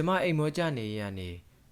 ကျမအိမ်မောကြနေရန်နေ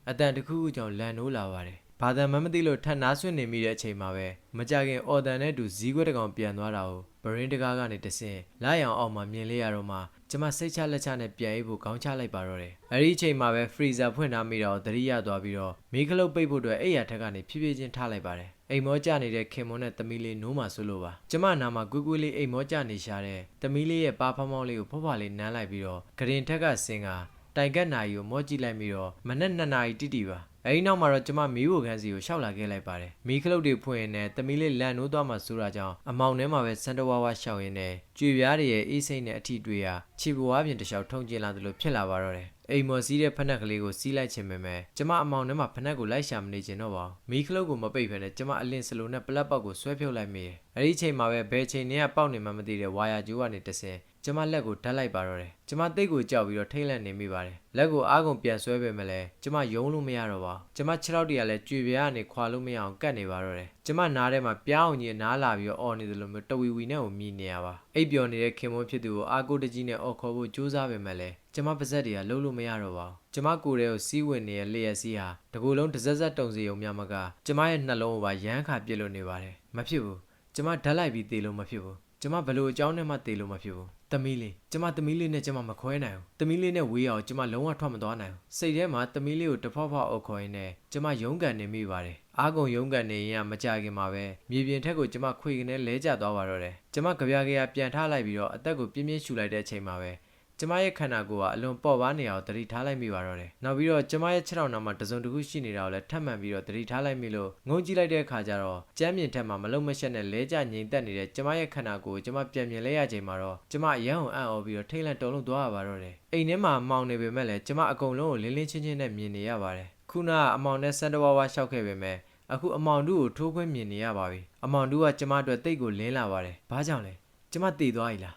အတန်တစ်ခုခုကြောင့်လန်နိုးလာပါတယ်ဘာသာမှမသိလို့ထပ်နားဆွနေမိတဲ့အချိန်မှာပဲမကြခင်အော်တန်နဲ့အတူဇီးခွက်တစ်ကောင်ပြန်သွားတာကိုဘရင်းတကားကနေတဆင်လာရောင်အောက်မှာမြင်လေးရတော့မှကျမစိတ်ချလက်ချနဲ့ပြန်ရေးဖို့ခေါင်းချလိုက်ပါတော့တယ်အဲ့ဒီအချိန်မှာပဲဖရီဇာဖွင့်ထားမိတော့သတိရသွားပြီးတော့မီးခလုတ်ပိတ်ဖို့အတွက်အိယာထက်ကနေဖြည်းဖြည်းချင်းထားလိုက်ပါတယ်အိမ်မောကြနေတဲ့ခင်မွန်းနဲ့သမီးလေးနိုးမှဆိုလို့ပါကျမနာမှာကွေးကွေးလေးအိမ်မောကြနေရှာတဲ့သမီးလေးရဲ့ပါဖောင်းဖောင်းလေးကိုဖွားဖွားလေးနမ်းလိုက်ပြီးတော့ဂရင်ထက်ကဆင်က တိုင်ကက်နာရီကိုမော့ကြည့်လိုက်ပြီးတော့မနက်2နာရီတိတိပါအဲဒီနောက်မှာတော့ကျမမီးဖို့ခန်းစီကိုရှောက်လာခဲ့လိုက်ပါတယ်မီးခလုတ်တွေဖွင့်ရင်းနဲ့တမီးလေးလန်နိုးသွားမှဆိုတာကြောင့်အမောင်ထဲမှာပဲစန်တဝါဝါရှောက်ရင်းနဲ့ကြွေပြားတွေရဲ့အေးစိမ့်နဲ့အထီတွေဟာခြေပွားပြင်တစ်လျှောက်ထုံကျင်လာသလိုဖြစ်လာပါတော့တယ်အိမ်မော်စီးတဲ့ဖက်နှက်ကလေးကိုစီးလိုက်ခြင်းပဲမဲ့ကျမအမောင်ထဲမှာဖက်နှက်ကိုလိုက်ရှာမနေချင်တော့ပါဘူးမီးခလုတ်ကိုမပိတ်ဖဲနဲ့ကျမအလင်းစလိုနဲ့ပလက်ပေါက်ကိုဆွဲဖြုတ်လိုက်မိတယ်အဲဒီအချိန်မှာပဲဘယ်ချိန်နဲ့ကပေါက်နေမှမသိတဲ့ဝါယာကျိုးကနေတဆင် ကျမလက်ကိုဓာတ်လိုက်ပါတော့တယ်ကျမတိတ်ကိုကြောက်ပြီးတော့ထိတ်လန့်နေမိပါတယ်လက်ကိုအားကုန်ပြန်ဆွဲပေမဲ့လည်းကျမယုံလို့မရတော့ပါဘူးကျမခြေထောက်တည်းကလည်းကြွေပြားကနေခွာလို့မရအောင်ကတ်နေပါတော့တယ်ကျမနားထဲမှာပြောင်းအောင်ကြီးနားလာပြီးတော့အော်နေတယ်လို့မျိုးတဝီဝီနဲ့ကိုမြည်နေရပါအိပ်ပျော်နေတဲ့ခင်မွန်းဖြစ်သူကိုအာကိုတကြီးနဲ့အော်ခေါ်ဖို့ကြိုးစားပေမဲ့လည်းကျမပါဇက်တွေကလှုပ်လို့မရတော့ပါဘူးကျမကိုယ်ထဲကိုစီးဝင်နေတဲ့လျက်စီးဟာတကူလုံးတစ်စက်စက်တုံစီုံများမကကျမရဲ့နှလုံးကိုပါရမ်းခါပြစ်လို့နေပါတယ်မဖြစ်ဘူးကျမဓာတ်လိုက်ပြီးသေလို့မဖြစ်ဘူးကျမဘလို့အကြောင်းနဲ့မှသေလို့မဖြစ်ဘူး သမီးလေးကျမသမီးလေးနဲ့ကျမမခွဲနိုင်ဘူးသမီးလေးနဲ့ဝေးအောင်ကျမလုံးဝထွက်မသွားနိုင်ဘူးစိတ်ထဲမှာသမီးလေးကိုတဖောက်ဖောက်အုပ်ခေါ်ရင်းနဲ့ကျမရုန်းကန်နေမိပါတယ်အားကုန်ရုန်းကန်နေရင်ကမကြခင်မှာပဲမြေပြင်ထက်ကိုကျမခွေကနေလဲကျသွားပါတော့တယ်ကျမကြပြားကြရပြန်ထားလိုက်ပြီးတော့အသက်ကိုပြင်းပြင်းရှူလိုက်တဲ့အချိန်မှာပဲ ကျမရဲ့ခန္ဓာကိုယ်ကအလွန်ပေါ့ပါနေအောင်တတိထားလိုက်မိပါတော့တယ်နောက်ပြီးတော့ကျမရဲ့ခြေထောက်နားမှာတစုံတစ်ခုရှိနေတာကိုလည်းထပ်မံပြီးတော့တတိထားလိုက်မိလို့ငုံကြည့်လိုက်တဲ့အခါကျတော့ကြမ်းမြင်ထက်မှာမလုံမရှက်နဲ့လဲကျငြိမ်သက်နေတဲ့ကျမရဲ့ခန္ဓာကိုယ်ကိုကျမပြန်မြင်လဲရချိန်မှာတော့ကျမအယံအောင်အံ့ဩပြီးတော့ထိတ်လန့်တုန်လှုပ်သွားရပါတော့တယ်အိမ်ထဲမှာမောင်နေပေမဲ့လည်းကျမအကုန်လုံးကိုလင်းလင်းချင်းချင်းနဲ့မြင်နေရပါတယ်ခုနကအမောင်နဲ့စန်တဝါဝါရှောက်ခဲ့ပေမဲ့အခုအမောင်တို့ကိုထိုးခွင်းမြင်နေရပါပြီအမောင်တို့ကကျမအတွက်တိတ်ကိုလင်းလာပါတယ်ဘာကြောင့်လဲကျမတည်သွားပြီလား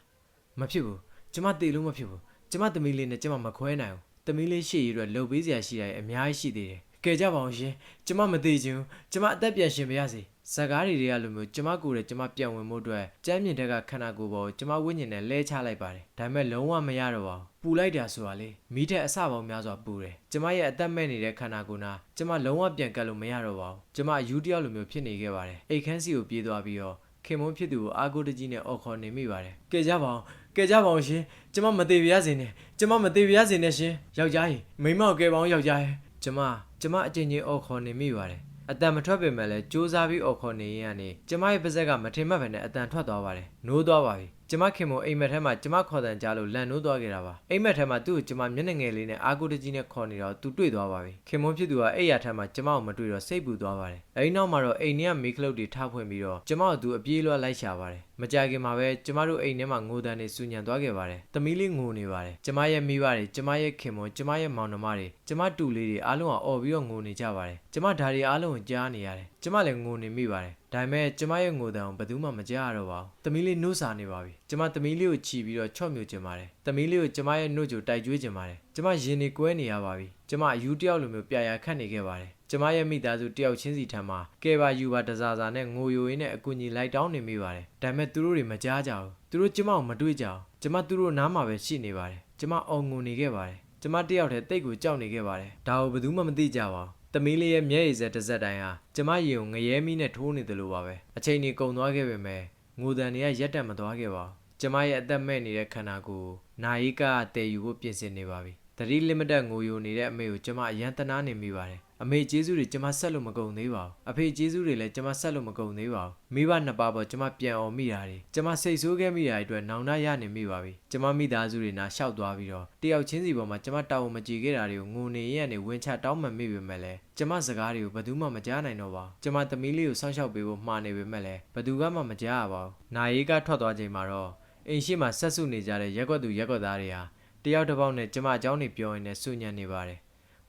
မဖြစ်ဘူး ကျမတည်လို့မဖြစ်ဘူးကျမသမီးလေးနဲ့ကျမမခွဲနိုင်ဘူးသမီးလေးရှေ့ရည်အတွက်လှုပ်ပေးစရာရှိတာရဲ့အများကြီးရှိသေးတယ်ကဲကြပါအောင်ရှင်ကျမမသေးချင်ဘူးကျမအသက်ပြန်ရှင်ပါရစေဇကားတွေတွေကလိုမျိုးကျမကိုယ်နဲ့ကျမပြန်ဝင်မှုအတွက်ကြမ်းမြင့်တက်ကခန္ဓာကိုယ်ပေါ်ကိုကျမဝိညာဉ်နဲ့လဲချလိုက်ပါတယ်ဒါပေမဲ့လုံးဝမရတော့ပါဘူးပူလိုက်တာဆိုတာလေမိထက်အဆပေါင်းများစွာပူတယ်ကျမရဲ့အသက်မဲ့နေတဲ့ခန္ဓာကိုယ်နာကျမလုံးဝပြန်ကတ်လို့မရတော့ပါဘူးကျမအယူတယောက်လိုမျိုးဖြစ်နေခဲ့ပါတယ်အိတ်ခမ်းစီကိုပြေးသွားပြီးတော့ခင်မုန်းဖြစ်သူကိုအာကိုတကြီးနဲ့အော်ခေါ်နေမိပါတယ်ကဲကြပါအောင် ကဲကြပါအောင်ရှင်ကျမမသေးပြရစေနဲ့ကျမမသေးပြရစေနဲ့ရှင်ယောက်ျားရင်မိန်းမကိုကဲပါအောင်ယောက်ျားရင်ကျမကျမအချင်းချင်းအော်ခေါ်နေမိပါတယ်အတန်မထွက်ပေမဲ့လည်းစူးစမ်းပြီးအော်ခေါ်နေရင်ကနေကျမရဲ့ပါဇက်ကမထင်မှတ်ပဲနဲ့အတန်ထွက်သွားပါတယ်။နိုးသွားပါပြီ။ကျမခင်မအိမ်မက်ထဲမှာကျမခေါ်တန်ကြားလို့လန်နိုးသွားခဲ့တာပါ။အိမ်မက်ထဲမှာသူ့ကိုကျမမျက်နှာငယ်လေးနဲ့အာကိုတကြီးနဲ့ခေါ်နေတော့သူတွေ့သွားပါပြီ။ခင်မဖြစ်သူကအိမ်ရထက်မှာကျမကိုမတွေ့တော့စိတ်ပူသွားပါတယ်။အဲဒီနောက်မှာတော့အိမ်ထဲကမိခလုတ်တွေထားဖွင့်ပြီးတော့ကျမကိုသူအပြေးလွှတ်လိုက်ရှာပါတယ်။ မကြခင်မှာပဲကျမတို့အိမ်ထဲမှာငိုတန်နေစူညံသွားခဲ့ပါတယ်။သမီးလေးငိုနေပါတယ်။ကျမရဲ့မိဘတွေကျမရဲ့ခင်မကျမရဲ့မောင်နှမတွေကျမတူလေးတွေအားလုံးကအော်ပြီးတော့ငိုနေကြပါတယ်။ကျမဒါတွေအားလုံးကိုကြားနေရတယ်။ကျမလည်းငိုနေမိပါတယ်။ဒါပေမဲ့ကျမရဲ့ငိုတံကိုဘယ်သူမှမကြားရတော့ပါဘူး။သမီးလေးနှုတ်စာနေပါပြီ။ကျမသမီးလေးကိုချီပြီးတော့ချော့မြူကျင်ပါတယ်။သမီးလေးကိုကျမရဲ့နှုတ်ကြိုတိုက်ကြွေးကျင်ပါတယ်။ကျမရင်နေကွဲနေရပါပြီ။ကျမအယူတယောက်လိုမျိုးပြာရခတ်နေခဲ့ပါတယ်။ ကျမရဲ့မိသားစုတယောက်ချင်းစီထံမှာကဲပါယူပါတစားစားနဲ့ငိုယိုရင်းနဲ့အကူကြီးလိုက်တောင်းနေမိပါတယ်။ဒါပေမဲ့သူတို့တွေမကြားကြဘူး။သူတို့ကျမကိုမတွေ့ကြဘူး။ကျမသူတို့နားမှာပဲရှိနေပါတယ်။ကျမအော်ငိုနေခဲ့ပါတယ်။ကျမတယောက်တည်းတိတ်ကိုကြောက်နေခဲ့ပါတယ်။ဒါကိုဘယ်သူမှမသိကြပါဘူး။သမီးလေးရဲ့မျက်ရည်စက်တစ်စက်တိုင်းဟာကျမရင်ကိုငရဲမီးနဲ့ထိုးနေတယ်လို့ပါပဲအချိန်ကြီးကုန်သွားခဲ့ပေမဲ့ငိုတန်တွေကရက်တက်မသွားခဲ့ပါဘူးကျမရဲ့အသက်မဲ့နေတဲ့ခန္ဓာကိုယ်နာယိကတည်ယူဖို့ပြင်ဆင်နေပါပြီသတိလစ်မတက်ငိုယိုနေတဲ့အမေကိုကျမအရန်တနာနေမိပါတယ် အမေကျေးဇူးတွေကျမဆက်လို့မကုန်သေးပါဘူးအဖေကျေးဇူးတွေလည်းကျမဆက်လို့မကုန်သေးပါဘူးမိဘနှစ်ပါးပေါ်ကျမပြန်အောင်မိတာတွေကျမစိတ်ဆိုးခဲ့မိတာတွေအတွက်နောင်တရနေမိပါပြီကျမမိသားစုတွေနာရှောက်သွားပြီးတော့တယောက်ချင်းစီပေါ်မှာကျမတာဝန်မကြည့်ခဲ့တာတွေကိုငိုနေရနေဝင်ချတောင်းမှမိပေမဲ့လည်းကျမစကားတွေကိုဘယ်သူမှမကြားနိုင်တော့ပါဘူးကျမသမီးလေးကိုစောင့်ရှောက်ပေးဖို့မှားနေပေမဲ့လည်းဘယ်သူမှမကြားရပါဘူးနာယီကထွက်သွားချိန်မှာတော့အိမ်ရှိမှာဆက်စုနေကြတဲ့ရက်ွက်သူရက်ွက်သားတွေဟာတယောက်တစ်ပေါက်နဲ့ကျမအကြောင်းတွေပြောရင်းနဲ့စုညံ့နေပါတယ်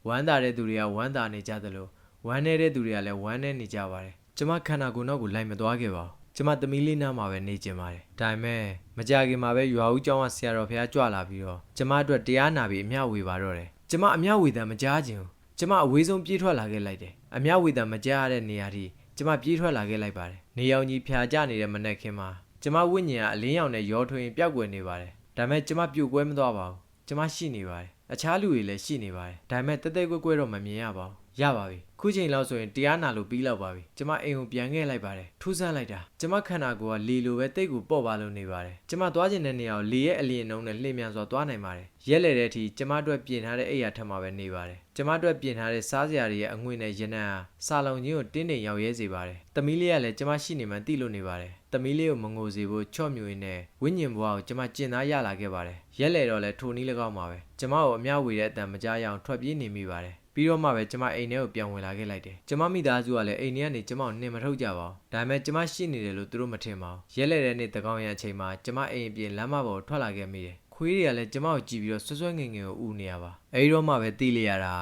ဝမ်းသာတဲ့သူတွေကဝမ်းသာနေကြသလိုဝမ်းနေတဲ့သူတွေကလည်းဝမ်းနေနေကြပါတယ်။ကျမခန္ဓာကိုယ်တော့ကိုလိုက်မသွားခဲ့ပါဘူး။ကျမသမီးလေးနားမှာပဲနေကျင်ပါတယ်။ဒါပေမဲ့မကြခင်မှာပဲရွာဦးကျောင်းကဆရာတော်ဖះကြွလာပြီးတော့ကျမအတွက်တရားနာပြီးအမျှဝေပါတော့တယ်။ကျမအမျှဝေတယ်မကြားချင်ဘူး။ကျမအဝေးဆုံးပြေးထွက်လာခဲ့လိုက်တယ်။အမျှဝေတယ်မကြားရတဲ့နေရာထိကျမပြေးထွက်လာခဲ့လိုက်ပါတယ်။နေရောင်ကြီးဖျာကျနေတဲ့မနက်ခင်းမှာကျမဝိညာဉ်ကအလင်းရောင်နဲ့ရောထွင်ပျောက်ကွယ်နေပါတယ်။ဒါပေမဲ့ကျမပြိုကွဲမသွားပါဘူး။ကျမရှိနေပါတယ်။ အခြားလူတွေလည်းရှိနေပါတယ်ဒါပေမဲ့တက်တက်ကွဲကွဲတော့မမြင်ရပါဘူးရပါပြီခုချိန်လောက်ဆိုရင်တရားနာလို့ပြီးလောက်ပါပြီကျမအိမ်ကိုပြန်ခဲ့လိုက်ပါတယ်ထူးဆန်းလိုက်တာကျမခန္ဓာကိုယ်ကလေလိုပဲတိတ်ကိုပေါ့ပါလို့နေပါတယ်ကျမသွားခြင်းတဲ့နေရာကိုလေရဲ့အလျင်နှုံးနဲ့လှည့်မြန်စွာသွားနိုင်ပါတယ်ရက်လေတဲ့အထိကျမအတွက်ပြင်ထားတဲ့အိမ်ယာထက်မှာပဲနေပါတယ်ကျမအတွက်ပြင်ထားတဲ့စားစရာတွေရဲ့အငွေ့နဲ့ရနံ့ဟာစာလုံကြီးကိုတင်းတင်းရောက်ရဲစေပါတယ်သမီးလေးကလည်းကျမရှိနေမှန်းသိလို့နေပါတယ်သမီးလေးကိုမငိုစေဖို့ချော့မြူရင်းနဲ့ဝိညာဉ်ဘဝကိုကျမကျင်သားရလာခဲ့ပါတယ် ရက်လေတော့လဲထိုနည်း၎င်းပါပဲကျမကိုအမျှဝေတဲ့အတန်မကြားရအောင်ထွက်ပြေးနေမိပါတယ်ပြီးတော့မှပဲကျမအိမ်ထဲကိုပြန်ဝင်လာခဲ့လိုက်တယ်။ကျမမိသားစုကလည်းအိမ်ထဲကနေကျမကိုနှင်မထုတ်ကြပါဘူး။ဒါပေမဲ့ကျမရှိနေတယ်လို့သူတို့မထင်ပါဘူး။ရက်လက်တဲ့နေ့တကောင်ရအချိန်မှာကျမအိမ်အပြင်လမ်းမပေါ်ကိုထွက်လာခဲ့မိတယ်။ခွေးတွေကလည်းကျမကိုကြည့်ပြီးတော့ဆွဆွဲငင်ငင်ကိုဥနေရပါ။အဲဒီတော့မှပဲသိလိုက်ရတာ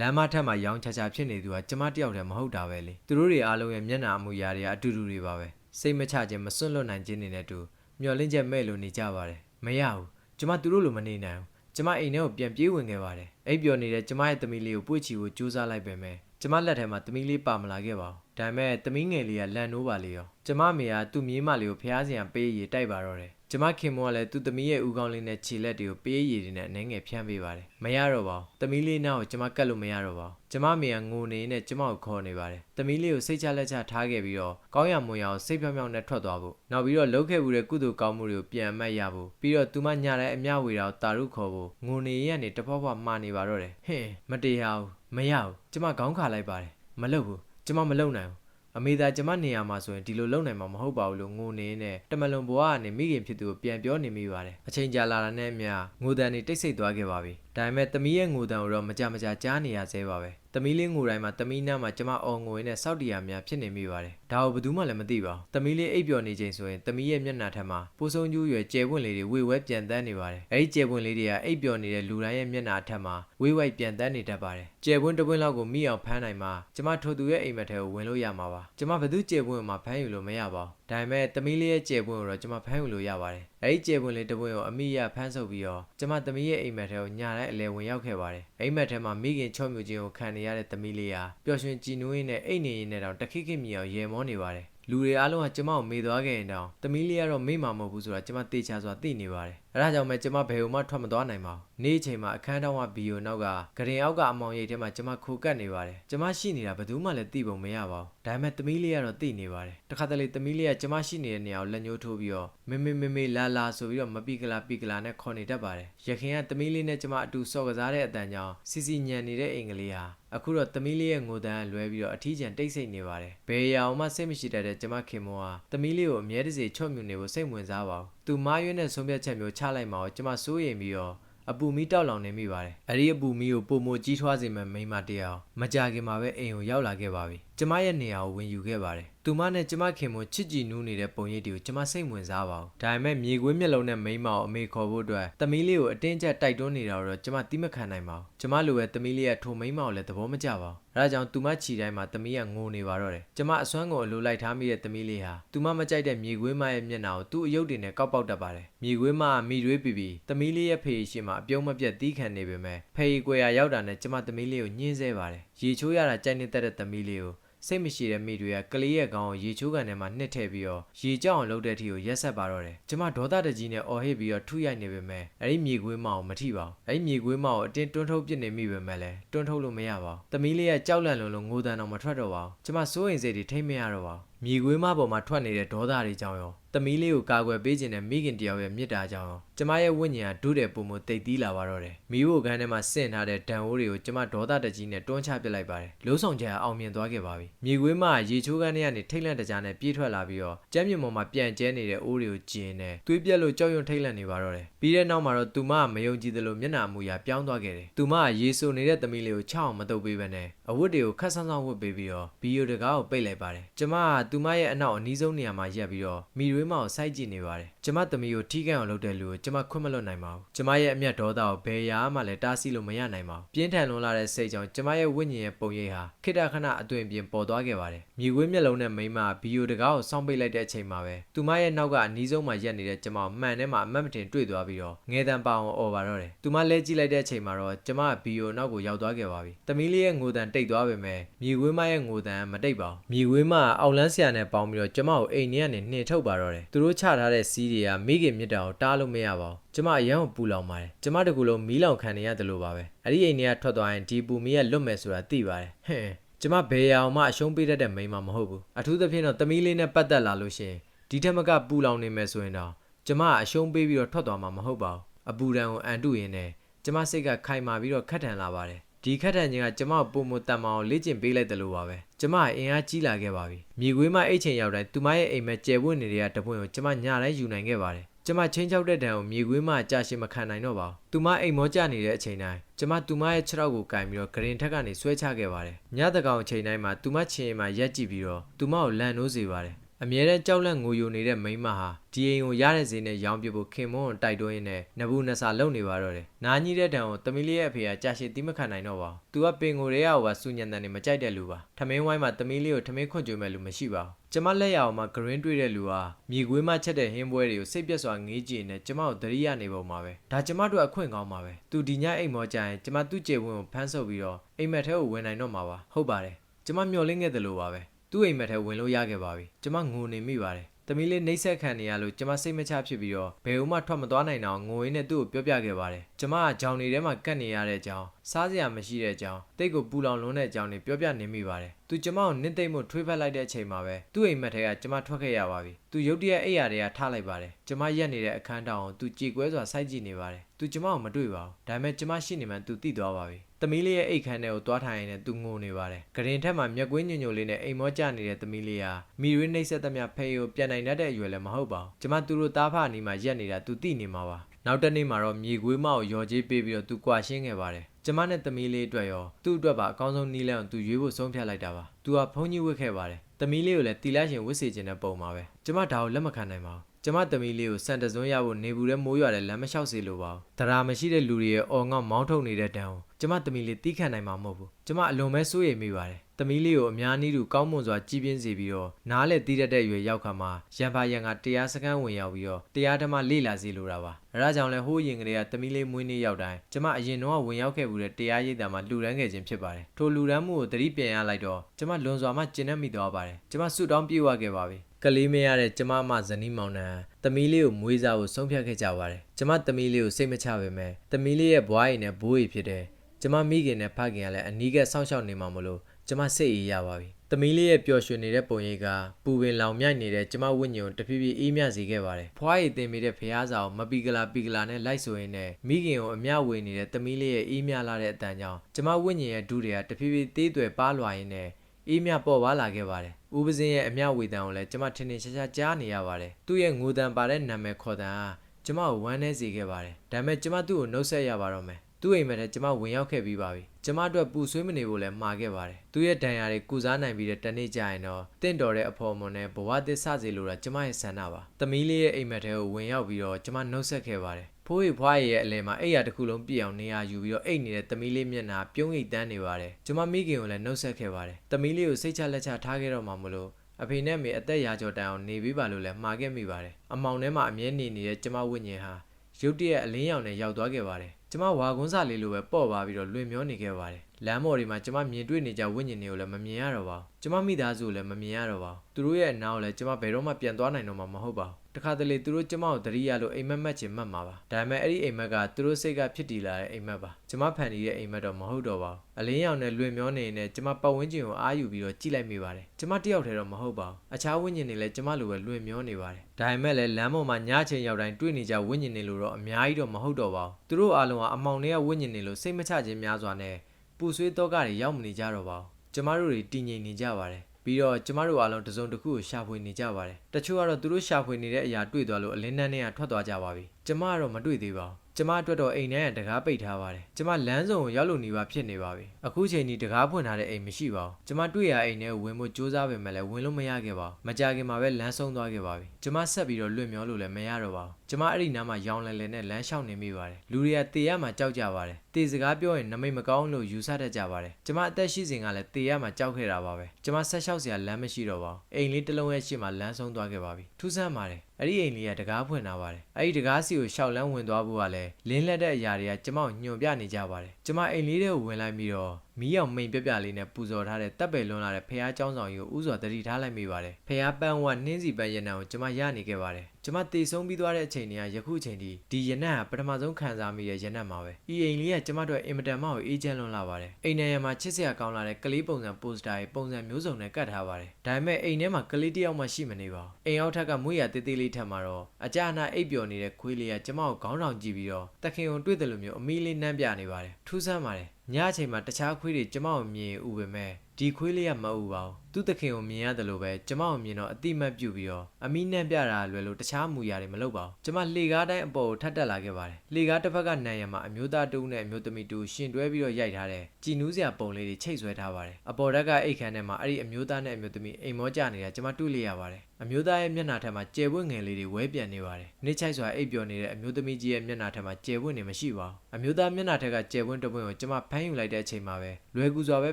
လမ်းမထက်မှာရောင်ချာချာဖြစ်နေသူကကျမတယောက်တည်းမဟုတ်တာပဲလေ။သူတို့တွေအားလုံးရဲ့မျက်နှာအမူအရာတွေကအတူတူတွေပါပဲ။စိတ်မချခြင်းမစွန့်လွတ်နိုင်ခြင်းတွေနဲ့တူမျောလင့်ချက်မဲ့လို့နေကြပါတယ်။မရဘူး။ ကျမသူတို့လိုမနေနိုင်ဘူး။ကျမအိမ်ထဲကိုပြန်ပြေးဝင်ခဲ့ပါတယ်။အိပ်ပျော်နေတဲ့ကျမရဲ့သမီးလေးကိုပွေ့ချီကိုကြိုးစားလိုက်ပဲမယ်။ကျမလက်ထဲမှာသမီးလေးပါမလာခဲ့ပါဘူး။ဒါပေမဲ့သမီးငယ်လေးကလန်နိုးပါလေရော။ကျမမေကသူ့မြေးမလေးကိုဖျားစင်ပေးရည်တိုက်ပါတော့တယ်။ ကျမခင်မောကလည်းသူ့သမီးရဲ့ဦးခေါင်းလေးနဲ့ခြေလက်တွေကိုပေးရည်တွေနဲ့အနေငယ်ဖြန်းပေးပါတယ်။မရတော့ပါဘူး။သမီးလေးနောက်ကိုကျမကတ်လို့မရတော့ပါဘူး။ကျမမေကငိုနေနဲ့ကျမကိုခေါ်နေပါတယ်။သမီးလေးကိုစိတ်ချလက်ချထားခဲ့ပြီးတော့ကောင်းရမွန်ရအောင်စိတ်ဖြောင်းဖြောင်းနဲ့ထွက်သွားဖို့။နောက်ပြီးတော့လှုပ်ခဲ့မှုတဲ့ကုသိုလ်ကောင်းမှုတွေကိုပြန်အမှတ်ရဖို့ပြီးတော့သူမညာတဲ့အမျှဝေတာကိုတာရုခေါ်ဖို့ငိုနေရကနေတဖွာဖွာမှာနေပါတော့တယ်။ဟင်းမတရားဘူးမရဘူးကျမခေါင်းခါလိုက်ပါတယ်မလုပ်ဘူးကျမမလုပ်နိုင်ဘူး အမေသာကျမနေရာမှာဆိုရင်ဒီလိုလုပ်နိုင်မှာမဟုတ်ပါဘူးလို့ငိုနေနဲ့တမလွန်ဘွားကနေမိခင်ဖြစ်သူကိုပြန်ပြောနေမိပါတယ်အချိန်ကြာလာတာနဲ့အမျှငိုတန်နေတိတ်ဆိတ်သွားခဲ့ပါပြီ ဒါပေမဲ့သမီးရဲ့ငိုတန်ကိုတော့မကြမကြာကြားနေရသေးပါပဲသမီးလေးငိုတိုင်းမှာသမီးနားမှာကျမအော်ငိုရင်းနဲ့စောက်တီယာများဖြစ်နေမိပါတယ်ဒါကိုဘယ်သူမှလည်းမသိပါဘူးသမီးလေးအိပ်ပျော်နေချိန်ဆိုရင်သမီးရဲ့မျက်နှာထက်မှာပိုးဆုံးကျူးရွယ်ကျဲပွင့်လေးတွေဝေဝဲပြန်တန်းနေပါတယ်အဲဒီကျဲပွင့်လေးတွေကအိပ်ပျော်နေတဲ့လူတိုင်းရဲ့မျက်နှာထက်မှာဝေးဝိုက်ပြန်တန်းနေတတ်ပါတယ်ကျဲပွင့်တစ်ပွင့်လောက်ကိုမိအောင်ဖမ်းနိုင်မှာကျမထိုသူရဲ့အိမ်မက်ထဲကိုဝင်လို့ရမှာပါကျမဘယ်သူကျဲပွင့်မှာဖမ်းယူလို့မရပါဘူးဒါပေမဲ့သမီးလေးရဲ့ကျဲပွင့်ကိုတော့ကျမဖမ်းယူလို့ရပါတယ်အဲဒီကျဲပွင့်လေးတစ်ပွင့်ကိုအမိရဖမ်းဆုပ်ပြီးတော့ကျမသမီးရဲ့အိမ်မက်ထဲကိုညာတိုင်းအလဲဝင်ရောက်ခဲ့ပါတယ်အိမ်မက်ထဲမှာမိခင်ချော့မြူခြင်းကိုခံနေရတဲ့သမီးလေးဟာပျော်ရွှင်ကြည်နူးရင်းနဲ့အိတ်နေရင်းနဲ့တောင်တခိခိမြီအောင်ရေမောနေပါတယ်လူတွေအားလုံးကကျမကိုမေ့သွားခဲ့ရင်တောင်သမီးလေးကတော့မေ့မှာမဟုတ်ဘူးဆိုတာကျမသေချာစွာသိနေပါတယ် အဲဒါကြောင့်ပဲကျမဘယ်ဟိုမှထွက်မသွားနိုင်ပါဘူးနေ့အချိန်မှာအခန်းတောင်းကဘီယိုနောက်ကဂရင်အောက်ကအမောင်ရိပ်ထဲမှာကျမခိုကပ်နေပါတယ်ကျမရှိနေတာဘယ်သူမှလည်းသိပုံမရပါဘူးဒါပေမဲ့သမီးလေးကတော့သိနေပါတယ်တခါတလေသမီးလေးကကျမရှိနေတဲ့နေရာကိုလက်ညှိုးထိုးပြီးတော့မေမေမေမေလာလာဆိုပြီးတော့မပီကလာပီကလာနဲ့ခေါ်နေတတ်ပါတယ်ရခင်ကသမီးလေးနဲ့ကျမအတူစော့ကစားတဲ့အတန်ကြောင့်စီစီညံနေတဲ့အင်္ဂလိပ်ဟာအခုတော့သမီးလေးရဲ့ငိုတန်းကလွဲပြီးတော့အထီးကျန်တိတ်ဆိတ်နေပါတယ်ဘယ်ရာမှစိတ်မရှိတတ်တဲ့ကျမခင်မောဟာသမီးလေးကိုအမြဲတစေချော့မြူနေဖို့စိတ်ဝင်စားပါဘူး သူမားရွေးနဲ့ဆုံးဖြတ်ချက်မျိုးချလိုက်မှာကိုကျမစိုးရိမ်ပြီးတော့အပူမီတောက်လောင်နေမိပါတယ်။အဲ့ဒီအပူမီကိုပုံမကြီးထွားစေမဲ့မိန်းမတစ်ယောက်မကြခင်မှာပဲအိမ်ကိုရောက်လာခဲ့ပါပြီ။ကျမရဲ့နေရာကိုဝင်ယူခဲ့ပါတယ်။ သူမနဲ့ကျမခင်မချစ်ကြည်နူးနေတဲ့ပုံရိပ်တွေကိုကျမစိတ်ဝင်စားပါဘူး။ဒါပေမဲ့မြေခွေးမျက်လုံးနဲ့မိန်းမကိုအမေခေါ်ဖို့အတွက်သမီးလေးကိုအတင်းကျပ်တိုက်တွန်းနေတာတော့ကျမတိမခံနိုင်ပါဘူး။ကျမလိုပဲသမီးလေးကထိုမိန်းမကိုလည်းသဘောမကျပါဘူး။အဲဒါကြောင့်သူမချီတိုင်းမှာသမီးကငိုနေပါတော့တယ်။ကျမအစွမ်းကိုအလိုလိုက်ထားမိတဲ့သမီးလေးဟာသူမမကြိုက်တဲ့မြေခွေးမရဲ့မျက်နှာကိုသူ့အယုတ်တွေနဲ့ကောက်ပေါက်တတ်ပါတယ်။မြေခွေးမကမိရွေးပြီးပြီးသမီးလေးရဲ့ဖေးရှိမှအပြုံးမပြတ်တီးခံနေပေမဲ့ဖေးကွယ်ရာရောက်တာနဲ့ကျမသမီးလေးကိုညှင်းဆဲပါတယ်။ရေချိုးရတာကြိုက်နေတတ်တဲ့သမီးလေးကို စိတ်မရှိတဲ့မိတွေကကလေးရဲ့ခေါင်းကိုရေချိုးကန်ထဲမှာနှစ်ထည့်ပြီးတော့ရေကြောက်အောင်လုပ်တဲ့အထိကိုရက်ဆက်ပါတော့တယ်။ကျမဒေါသတကြီးနဲ့အော်ဟစ်ပြီးတော့ထုရိုက်နေပေမဲ့အဲ့ဒီမြေခွေးမအောင်မထိပါဘူး။အဲ့ဒီမြေခွေးမအောင်အတင်းတွန်းထုတ်ပစ်နေမိပေမဲ့လည်းတွန်းထုတ်လို့မရပါဘူး။သမီးလေးကကြောက်လန့်လွန်လို့ငိုတန်တော့မထွက်တော့ပါဘူး။ကျမစိုးရင်စိတ်တွေထိမ့်မရတော့ပါဘူး။မြေခွေးမပေါ်မှာထွက်နေတဲ့ဒေါသတွေကြောင့်ရောသမီးလေးကိုကာကွယ်ပေးခြင်းနဲ့မိခင်တယောက်ရဲ့မေတ္တာကြောင့်ရော ကျမရဲ့ဝိညာဉ်ကဒုတဲ့ပုံမတိတ်သီးလာပါတော့တယ်မိဖို့ခန်းထဲမှာဆင့်ထားတဲ့ဒံအိုးတွေကိုကျမဒေါသတကြီးနဲ့တွန်းချပစ်လိုက်ပါတယ်လုံးဆောင်ချက်အောင်မြင်သွားခဲ့ပါပြီမြေခွေးမကရေချိုးခန်းထဲကနေထိတ်လန့်တကြားနဲ့ပြေးထွက်လာပြီးတော့ကျမ်းမြေပေါ်မှာပြန်ကျဲနေတဲ့အိုးတွေကိုကျင်းနေသွေးပြက်လို့ကြောက်ရွံ့ထိတ်လန့်နေပါတော့တယ်ပြီးတဲ့နောက်မှာတော့သူမကမယုံကြည်သလိုမျက်နှာအမူအရာပြောင်းသွားခဲ့တယ်သူမကရေဆိုနေတဲ့သမီးလေးကိုချောက်အောင်မတုပ်ပေးဘဲနဲ့အဝတ်တွေကိုခက်ဆန်းဆန်းဝတ်ပေးပြီးတော့ဘီယိုတကားကိုပိတ်လိုက်ပါတယ်ကျမကသူမရဲ့အနောက်အနီးဆုံးနေရာမှာရက်ပြီးတော့မိရွေးမကိုစိုက်ကြည့်နေပါတယ် ကျမသမီးကိုထိကန်အောင်လုပ်တဲ့လူကိုကျမခွင့်မလွတ်နိုင်ပါဘူးကျမရဲ့အမျက်ဒေါသကိုဘယ်ရာမှလည်းတားဆီးလို့မရနိုင်ပါဘူးပြင်းထန်လွန်လာတဲ့စိတ်ကြောင့်ကျမရဲ့ဝိညာဉ်ရဲ့ပုံရိပ်ဟာခိတ္တခဏအသွင်ပြင်ပေါ်သွားခဲ့ပါတယ်မြေခွေးမျက်လုံးနဲ့မိန်းမဘီယိုတကားကိုစောင့်ပိတ်လိုက်တဲ့အချိန်မှာပဲသူမရဲ့နောက်ကအနီးဆုံးမှာရက်နေတဲ့ကျမကိုမှန်ထဲမှာအမတ်မတင်တွေ့သွားပြီးတော့ငဲတန်ပအောင်អော်ပါတော့တယ်သူမလဲကြည့်လိုက်တဲ့အချိန်မှာတော့ကျမကဘီယိုနောက်ကိုရောက်သွားခဲ့ပါပြီသမီးလေးရဲ့ငိုတန်တိတ်သွားပေမဲ့မြေခွေးမရဲ့ငိုတန်မတိတ်ပါဘူးမြေခွေးမအောက်လန်းဆရာနဲ့ပေါင်းပြီးတော့ကျမကိုအိမ်ထဲကနေနှင်ထုတ်ပါတော့တယ်သူတို့ချထားတဲ့စီးတွေကြီးကမိခင်မြစ်တာကိုတားလို့မရပါဘူးကျမအရန်ကိုပူလောင်ပါတယ်ကျမတကူလုံးမီးလောင်ခံနေရတယ်လို့ပါပဲအဲ့ဒီအိမ်တွေကထွက်သွားရင်ဒီပူမီးကလွတ်မယ်ဆိုတာသိပါတယ်ဟဲ့ကျမဘယ်ရအောင်မှအရှုံးပေးတတ်တဲ့မိန်းမမဟုတ်ဘူးအထူးသဖြင့်တော့သမီးလေးနဲ့ပတ်သက်လာလို့ရှရင်ဒီထက်မကပူလောင်နေမယ်ဆိုရင်တော့ကျမကအရှုံးပေးပြီးတော့ထွက်သွားမှာမဟုတ်ပါဘူးအပူဒဏ်ကိုအန်တုရင်းနဲ့ကျမစိတ်ကခိုင်မာပြီးတော့ခက်ထန်လာပါတယ် ဒီခက်ထန်ခြင်းကကျမကိုပုံမတန်မအောင်လေ့ကျင့်ပေးလိုက်တယ်လို့ပါပဲကျမကအင်အားကြီးလာခဲ့ပါပြီမြေခွေးမအိတ်ချင်ရောက်တိုင်းသူမရဲ့အိမ်မက်ကျယ်ပွင့်နေတဲ့တပွင့်ကိုကျမညတိုင်းယူနိုင်ခဲ့ပါတယ်ကျမချင်းချောက်တဲ့တံကိုမြေခွေးမအကြရှင်မခံနိုင်တော့ပါဘူးသူမအိမ်မောကျနေတဲ့အချိန်တိုင်းကျမသူမရဲ့ခြေထောက်ကိုကင်ပြီးတော့ဂရင်ထက်ကနေဆွဲချခဲ့ပါတယ်ညတကောင်အချိန်တိုင်းမှာသူမချင်ရင်မှရက်ကြည့်ပြီးတော့သူမကိုလန့်နိုးစေပါတယ် အမြဲတမ်းကြောက်လန့်ငိုယိုနေတဲ့မိန်းမဟာဒီအိမ်ကိုရတဲ့ဈေးနဲ့ရောင်းပြဖို့ခင်မွန်းကိုတိုက်တွန်းရင်းနဲ့နဘူးနဆာလုံနေပါတော့တယ်။နားကြီးတဲ့တံကိုတမီလေးရဲ့အဖေကကြာရှည်တိမခံနိုင်တော့ပါဘူး။ "तू ကပင်ကိုရဲရောကစူညံတန်နေမကြိုက်တဲ့လူပါ။ထမင်းဝိုင်းမှာတမီလေးကိုထမင်းခွန့်ကြွေမဲ့လူမရှိပါဘူး။ကျမလက်ရအောင်မှာဂရင်းတွေ့တဲ့လူဟာမြေခွေးမှချက်တဲ့ဟင်းပွဲတွေကိုစိတ်ပြက်စွာငေးကြည့်နေကျမကိုသတိရနေပုံပါပဲ။ဒါကျမတို့အခွင့်ကောင်းပါပဲ။ "तू ဒီညအိမ်မောကြရင်ကျမသူ့ကျေဝင်းကိုဖမ်းဆုပ်ပြီးတော့အိမ်မက်ထဲကိုဝင်နိုင်တော့မှာပါ။ဟုတ်ပါတယ်။ကျမမျှော်လင့်ခဲ့တယ်လို့ပါပဲ။ သူ့အိမ်မက်ထဲဝင်လို့ရခဲ့ပါပြီ။ကျမငိုနေမိပါတယ်။သမီးလေးနှိမ့်ဆက်ခံနေရလို့ကျမစိတ်မချဖြစ်ပြီးတော့ဘယ်ဦးမှထွက်မသွားနိုင်တော့ငိုရင်းနဲ့သူ့ကိုပြောပြခဲ့ပါတယ်။ကျမကကြောင်နေထဲမှာကတ်နေရတဲ့အကြောင်းစားစရာမရှိတဲ့အကြောင်းတိတ်ကိုပူလောင်လွန်းတဲ့အကြောင်းတွေပြောပြနေမိပါတယ်။သူကျမကိုနစ်သိမ့်မှုထွေးဖက်လိုက်တဲ့အချိန်မှာပဲသူ့အိမ်မက်ထဲကကျမထွက်ခဲ့ရပါပြီ။သူရုတ်တရက်အိပ်ရာတွေကထားလိုက်ပါတယ်။ကျမရက်နေတဲ့အခန်းတောင်ကိုသူကြေကွဲစွာစိုက်ကြည့်နေပါတယ်။သူကျမကိုမတွေ့ပါဘူး။ဒါပေမဲ့ကျမရှိနေမှသူသိသွားပါပြီ။သမီးလေးရဲ့အိတ်ခမ်းထဲကိုသွားထိုင်ရင်းနဲ့သူငိုနေပါတယ်။ဂရင်ထက်မှာမျက်ကွင်းညွညွလေးနဲ့အိမ်မောကျနေတဲ့သမီးလေးဟာမိရွေးနှိပ်ဆက်သမျှဖေးကိုပြန်နိုင်တတ်တဲ့အရွယ်လည်းမဟုတ်ပါဘူး။ကျမသူတို့သားဖအနီးမှာရက်နေတာသူသိနေမှာပါ။ နောက်တစ်နေ့မှာတော့မြေခွေးမကိုရော်ကြေးပေးပြီးတော့သူကွာရှင်းခဲ့ပါတယ်။ကျမနဲ့သမီးလေးအတွက်ရောသူ့အတွက်ပါအကောင်းဆုံးနီးလန်းကိုသူရွေးဖို့ဆုံးဖြတ်လိုက်တာပါ။သူကဖုန်းကြီးဝစ်ခဲ့ပါတယ်။သမီးလေးကိုလည်းတီလာရှင်ဝစ်စေခြင်းနဲ့ပုံပါပဲ။ကျမဒါကိုလက်မခံနိုင်ပါဘူး။ကျမသမီးလေးကိုစံတစွန်းရဖို့နေဘူးတဲ့မိုးရွာတဲ့လမ်းမလျှောက်စေလိုပါဘူး။တရားမရှိတဲ့လူတွေရဲ့အော်ငေါ့မောင်းထုတ်နေတဲ့တန်းကို ကျမသမီးလေးတီးခံနိုင်မှာမဟုတ်ဘူး။ကျမအလွန်ပဲစိုးရိမ်မိပါတယ်။သမီးလေးကိုအများနည်းတူကောင်းမွန်စွာကြည်ပြင်းစေပြီးတော့နားလေတီးတတ်တဲ့အရွယ်ရောက်ခါမှာရံဖာရံကတရားစခန်းဝင်ရောက်ပြီးတော့တရားဓမ္မလေ့လာစေလိုတာပါ။အဲဒါကြောင့်လဲဟိုးရင်ကလေးကသမီးလေးမွေးနေ့ရောက်တိုင်းကျမအရင်တော့ဝင်ရောက်ခဲ့မှုတဲ့တရားရိပ်သာမှာလှူဒန်းခဲ့ခြင်းဖြစ်ပါတယ်။ထိုလှူဒန်းမှုကိုသတိပြန်ရလိုက်တော့ကျမလွန်စွာမှကျဉ်းနှံ့မိသွားပါတယ်။ကျမဆုတောင်းပြေဝခဲ့ပါပြီ။ကလေးမရတဲ့ကျမမဇနီးမောင်နှံသမီးလေးကိုမွေးစားဖို့ဆုံးဖြတ်ခဲ့ကြပါတယ်။ကျမသမီးလေးကိုစိတ်မချပေမဲ့သမီးလေးရဲ့ဘွားရည်နဲ့ဘိုးရည်ဖြစ်တဲ့ ကျမမိခင်နဲ့ဖခင်ကလည်းအနီးကပ်စောင့်ရှောက်နေမှာမလို့ကျမစိတ်အေးရပါပြီ။သမီးလေးရဲ့ပျော်ရွှင်နေတဲ့ပုံရိပ်ကပူပင်လောင်မြိုက်နေတဲ့ကျမဝိညာဉ်ကိုတဖြည်းဖြည်းအေးမြစေခဲ့ပါတယ်။ဖွားရည်တင်မိတဲ့ဖះစာကိုမပီကလာပီကလာနဲ့လိုက်ဆိုရင်းနဲ့မိခင်ကိုအမျှဝေနေတဲ့သမီးလေးရဲ့အေးမြလာတဲ့အတန်ကြောင့်ကျမဝိညာဉ်ရဲ့ဒုတွေကတဖြည်းဖြည်းသေးသွယ်ပါလွာရင်းနဲ့အေးမြပေါ်ပါလာခဲ့ပါတယ်။ဦးပစင်းရဲ့အမျှဝေတံကိုလည်းကျမထင်ထင်ရှားရှားကြားနေရပါတယ်။သူ့ရဲ့ငိုတံပါတဲ့နာမည်ခေါ်တံကကျမကိုဝမ်းနည်းစေခဲ့ပါတယ်။ဒါပေမဲ့ကျမသူ့ကိုနှုတ်ဆက်ရပါတော့မယ်။ သူ့အိမ်မက်ထဲကျမဝင်ရောက်ခဲ့ပြီးပါပြီ။ကျမအတွက်ပူဆွေးမနေဖို့လည်းမှာခဲ့ပါတယ်။သူ့ရဲ့ဒဏ်ရာတွေကုစားနိုင်ပြီးတဲ့တနေ့ကျရင်တော့တင့်တော်တဲ့အဖော်မွန်နဲ့ဘဝသစ်စစေလိုတာကျမရဲ့ဆန္ဒပါ။သမီးလေးရဲ့အိမ်မက်ထဲကိုဝင်ရောက်ပြီးတော့ကျမနှုတ်ဆက်ခဲ့ပါတယ်။ဖိုးရီဖွားရည်ရဲ့အလဲမှာအိယာတစ်ခုလုံးပြည့်အောင်နေရာယူပြီးတော့အိတ်နေတဲ့သမီးလေးမျက်နှာပြုံးရိပ်တန်းနေပါတယ်။ကျမမိခင်ကိုလည်းနှုတ်ဆက်ခဲ့ပါတယ်။သမီးလေးကိုစိတ်ချလက်ချထားခဲ့တော့မှမလို့အဖေနဲ့မေအသက်ရာကျော်တိုင်အောင်နေပြီးပါလို့လည်းမှားခဲ့မိပါတယ်။အမောင်ထဲမှာအမြဲနေနေတဲ့ကျမဝိညာဉ်ဟာရုတ်တရက်အလင်းရောင်နဲ့ရောက်သွားခဲ့ပါတယ်။ ကျမဝါကွန်းစာလေးလိုပဲပေါ့ပါပြီးတော့လွင်မျောနေခဲ့ပါတယ်။ လမ်းမော်တွေမှာကျမမြင်တွေ့နေကြဝိညာဉ်တွေကိုလည်းမမြင်ရတော့ပါဘူး။ကျမမိသားစုကိုလည်းမမြင်ရတော့ပါဘူး။သူတို့ရဲ့အနာကိုလည်းကျမဘယ်တော့မှပြန်သွားနိုင်တော့မှာမဟုတ်ပါဘူး။တခါတလေသူတို့ကျမကိုတရိယာလို့အိမ်မက်မက်ချင်မှတ်မှာပါဒါပေမဲ့အဲ့ဒီအိမ်မက်ကသူတို့စိတ်ကဖြစ်တည်လာတဲ့အိမ်မက်ပါကျမဖန်တီးတဲ့အိမ်မက်တော့မဟုတ်တော့ပါဘူးအလင်းရောင်နဲ့လွင်မျောနေနေကျမပတ်ဝန်းကျင်ကိုအားယူပြီးတော့ကြည့်လိုက်မိပါတယ်ကျမတယောက်တည်းတော့မဟုတ်ပါဘူးအခြားဝန်းကျင်တွေလည်းကျမလိုပဲလွင်မျောနေပါတယ်ဒါပေမဲ့လည်းလမ်းပေါ်မှာညချင်းရောက်တိုင်းတွေ့နေကြဝန်းကျင်တွေလို့တော့အများကြီးတော့မဟုတ်တော့ပါဘူးသူတို့အားလုံးကအမောင်တွေကဝန်းကျင်တွေလို့စိတ်မချခြင်းများစွာနဲ့ ပူဆွေးတော့ကတွေရောက်မနေကြတော့ပါဘူးကျမတို့တွေတည်ငြိမ်နေကြပါတယ်ပြီးတော့ကျမတို့အားလုံးတစုံတစ်ခုကိုရှာဖွေနေကြပါတယ်တချို့ကတော့သူတို့ရှာဖွေနေတဲ့အရာတွေ့သွားလို့အလင်းနှန်းနဲ့ထွက်သွားကြပါပြီကျမကတော့မတွေ့သေးပါဘူးကျမအတွက်တော့အိမ်ထဲကတကားပိတ်ထားပါတယ်ကျမလမ်းစုံကိုရောက်လို့နေပါဖြစ်နေပါပြီအခုချိန်ဒီတကားဖွင့်ထားတဲ့အိမ်မရှိပါဘူးကျမတွေ့ရအိမ်ထဲကိုဝင်ဖို့ကြိုးစားပေမဲ့လည်းဝင်လို့မရခဲ့ပါဘူးမကြခင်မှာပဲလမ်းဆုံးသွားခဲ့ပါပြီကျမဆက်ပြီးတော့လွတ်မျောလို့လည်းမရတော့ပါဘူးကျမအဲ့ဒီနားမှာရောင်လဲလဲနဲ့လမ်းလျှောက်နေမိပါတယ်လူတွေကတေရမှာကြောက်ကြပါတယ်တေစကားပြောရင်နမိတ်မကောင်းလို့ယူဆတတ်ကြပါတယ်ကျမအသက်ရှိစဉ်ကလည်းတေရမှာကြောက်ခဲ့တာပါပဲကျမဆက်လျှောက်စရာလမ်းမရှိတော့ပါဘူးအိမ်လေးတစ်လုံးရဲ့ရှေ့မှာလမ်းဆုံးသွားခဲ့ပါပြီထူးဆန်းပါတယ်အဲ့ဒီအိမ်လေးကတကားဖွင့်ထားပါတယ်အဲ့ဒီတကားစီကိုရှောက်လန်းဝင်သွားဖို့ကလည်းလင်းလက်တဲ့အရာတွေကကျမကိုညွန်ပြနေကြပါတယ်ကျမအိမ်လေးထဲကိုဝင်လိုက်ပြီးတော့ မီးအောင်မိန်ပြပြလေးနဲ့ပူဇော်ထားတဲ့တပ်ပယ်လွန်လာတဲ့ဖះเจ้าဆောင်ကြီးကိုဥစွာတတိထားလိုက်မိပါတယ်ဖះပန်းဝနှင်းစီပန်းရနံကိုကျွန်မရနေခဲ့ပါတယ် ကျွန်မတေဆုံးပြီးသွားတဲ့အချိန်တွေကယခုအချိန်ထိဒီရနံကပထမဆုံးခံစားမိတဲ့ရနံမှာပဲဤအိမ်လေးကကျွန်မတို့အင်မတန်မှကိုအေးချမ်းလွန်လာပါတယ်အိမ်ထဲမှာချစ်စရာကောင်းလာတဲ့ကလေးပုံစံပိုစတာတွေပုံစံမျိုးစုံနဲ့ကတ်ထားပါတယ်ဒါပေမဲ့အိမ်ထဲမှာကလေးတစ်ယောက်မှရှိမနေပါဘူးအိမ်အောက်ထက်ကမွေးရတေးသေးလေးထက်မှာတော့အကြအနာအိပ်ပျော်နေတဲ့ခွေးလေးကကျွန်မကိုခေါင်းထောင်ကြည့်ပြီးတော့တခင်ုံတွေ့တယ်လို့မျိုးအမီးလေးနှမ်းပြနေပါတယ်ထူးဆန်းပါတယ်ညအချိန်မှာတခြားခွေးတွေကျွန်မကိုမြင်ဥပေမဲ့ ဒီခွေးလေးကမအူပါဘူးသူ့တခင်ကိုမြင်ရတယ်လို့ပဲကျွန်မကိုမြင်တော့အတိမတ်ပြုတ်ပြီးတော့အမီးနှမ်းပြတာလွယ်လို့တခြားမူရာတွေမလုပ်ပါဘူးကျွန်မလှေကားတိုင်းအပေါ်ကိုထပ်တက်လာခဲ့ပါတယ်လှေကားတစ်ဖက်ကနံရံမှာအမျိုးသားတူနဲ့အမျိုးသမီးတူရှင်တွဲပြီးတော့ရိုက်ထားတဲ့ကြည်နူးစရာပုံလေးတွေချိတ်ဆွဲထားပါတယ်အပေါ်ဓာတ်ကအိတ်ခမ်းထဲမှာအဲ့ဒီအမျိုးသားနဲ့အမျိုးသမီးအိမ်မောကြနေတာကျွန်မတွေ့လိုက်ရပါတယ်အမျိုးသားရဲ့မျက်နှာထက်မှာကျယ်ပွင့်ငယ်လေးတွေဝဲပြန်နေပါတယ်။နှိချိုက်စွာအိပ်ပျော်နေတဲ့အမျိုးသမီးကြီးရဲ့မျက်နှာထက်မှာကျယ်ပွင့်နေမရှိပါဘူး။အမျိုးသားမျက်နှာထက်ကကျယ်ပွင့်တပွင့်ကိုကျွန်မဖမ်းယူလိုက်တဲ့အချိန်မှာပဲလွယ်ကူစွာပဲ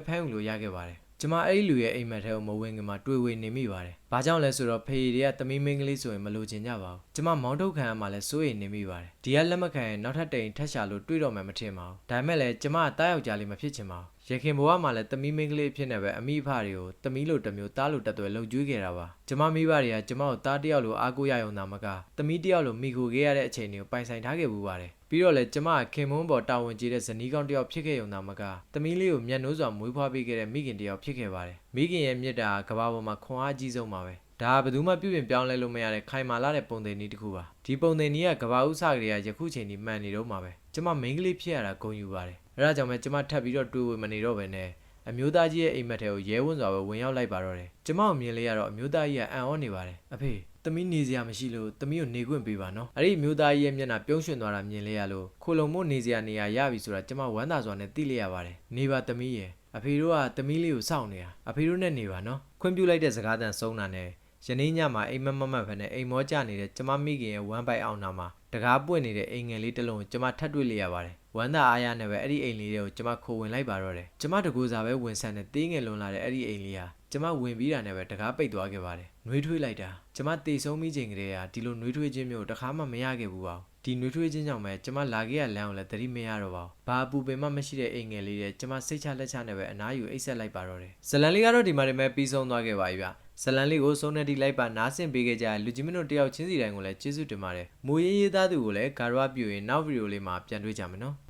ဖမ်းယူလို့ရခဲ့ပါတယ်။ ကျွန်မအဲ့ဒီလူရဲ့အိမ်မက်ထဲကိုမဝင်ခင်မှာတွေ့ဝေနေမိပါတယ်။ဘာကြောင့်လဲဆိုတော့ဖေရီတွေကသမီးမင်းကလေးဆိုရင်မလိုချင်ကြပါဘူး။ကျွန်မမောင်းထုတ်ခံရမှလည်းစိုးရိမ်နေမိပါတယ်။ဒီကလက်မခံရင်နောက်ထပ်တိမ်ထက်ရှာလို့တွေးတော့မှမထင်ပါဘူး။ဒါပေမဲ့လည်းကျွန်မကတားယောက်ျားလေးမဖြစ်ချင်ပါဘူး။ရခင်ဘဝမှာလည်းသမီးမင်းကလေးဖြစ်နေပဲအမိအဖတွေကိုသမီးလိုတစ်မျိုးတားလိုတက်သွဲလှုပ်ကြွေးခဲ့တာပါ။ကျွန်မမိဘတွေကကျွန်မကိုတားတစ်ယောက်လိုအားကိုးရရုံသာမကသမီးတစ်ယောက်လိုမိခိုခဲ့ရတဲ့အချိန်တွေကိုပိုင်ဆိုင်ထားခဲ့ပူပါတယ်။ ပြီးတော့လည်းကျမကခင်မွန်းပေါ်တာဝန်ကြီးတဲ့ဇနီးကောင်းတစ်ယောက်ဖြစ်ခဲ့ရုံသာမကသမီးလေးကိုမျက်နှိုးစွာမွေးဖွားပေးခဲ့တဲ့မိခင်တစ်ယောက်ဖြစ်ခဲ့ပါတယ်မိခင်ရဲ့မြတ်တာကကဘာပေါ်မှာခွန်အားကြီးဆုံးပါပဲဒါကဘယ်သူမှပြုပြင်ပြောင်းလဲလို့မရတဲ့ခိုင်မာလာတဲ့ပုံသင်နည်းတစ်ခုပါဒီပုံသင်နည်းကကဘာဥစကလေးကယခုချိန်ဒီမှန်နေတော့မှာပဲကျမမိန်းကလေးဖြစ်ရတာဂုဏ်ယူပါတယ်အဲဒါကြောင့်ပဲကျမထပ်ပြီးတော့တွေးဝေမနေတော့ပဲနဲ့အမျိုးသားကြီးရဲ့အိမ်မက်ထဲကိုရဲဝံ့စွာပဲဝင်ရောက်လိုက်ပါတော့တယ်ကျမကိုမြင်လေရတော့အမျိုးသားကြီးကအံ့ဩနေပါတယ်အဖေ သမီးနေစရာမရှိလို့သမီးကိုနေခွင့်ပေးပါနော်အဲ့ဒီမျိုးသားကြီးရဲ့မျက်နှာပြုံးရွှင်သွားတာမြင်လေရလို့ခိုလုံမို့နေစရာနေရာရပြီဆိုတာကျမဝမ်းသာစွာနဲ့သိလိုက်ရပါတယ်နေပါသမီးရဲ့အဖေတို့ကသမီးလေးကိုစောင့်နေတာအဖေတို့နဲ့နေပါနော်ခွင့်ပြုလိုက်တဲ့စကားတန်ဆုံးတာနဲ့ယနေ့ညမှာအိမ်မက်မမတ်ဖက်နဲ့အိမ်မောကြနေတဲ့ကျမမိခင်ရဲ့ဝမ်းပိုက်အောင်နာမှာတကားပွင့်နေတဲ့အိမ်ငယ်လေးတစ်လုံးကိုကျမထပ်တွေ့လိုက်ရပါတယ်ဝမ်းသာအားရနဲ့ပဲအဲ့ဒီအိမ်လေးတွေကိုကျမခိုးဝင်လိုက်ပါတော့တယ်ကျမတကူစားပဲဝင်ဆန်းနဲ့သေးငယ်လွန်လာတဲ့အဲ့ဒီအိမ်လေးဟာကျမဝင်ပြီးတာနဲ့ပဲတကားပိတ်သွားခဲ့ပါတယ် နှွေးထွေးလိုက်တာကျမတေဆုံးမိချိန်ကလေးကဒီလိုနှွေးထွေးခြင်းမျိုးတစ်ခါမှမရခဲ့ဘူးပါဘူးဒီနှွေးထွေးခြင်းကြောင့်ပဲကျမလာခဲ့ရလမ်းကိုလည်းသတိမရတော့ပါဘူး။ဘာအပူပင်မှမရှိတဲ့အိမ်ငယ်လေးတွေကျမစိတ်ချလက်ချနဲ့ပဲအနားယူအိတ်ဆက်လိုက်ပါတော့တယ်။ဇလန်လေးကတော့ဒီမှာတည်းမဲ့ပြီးဆုံးသွားခဲ့ပါပြီဗျ။ဇလန်လေးကိုစုံနဲ့တီလိုက်ပါနားဆင်ပေးခဲ့ကြတဲ့လူကြီးမင်းတို့တယောက်ချင်းစီတိုင်းကိုလည်းကျေးဇူးတင်ပါတယ်။မူရေးရေးသားသူကိုလည်းဂါရဝပြုရင်နောက်ဗီဒီယိုလေးမှာပြန်တွေ့ကြမယ်နော်။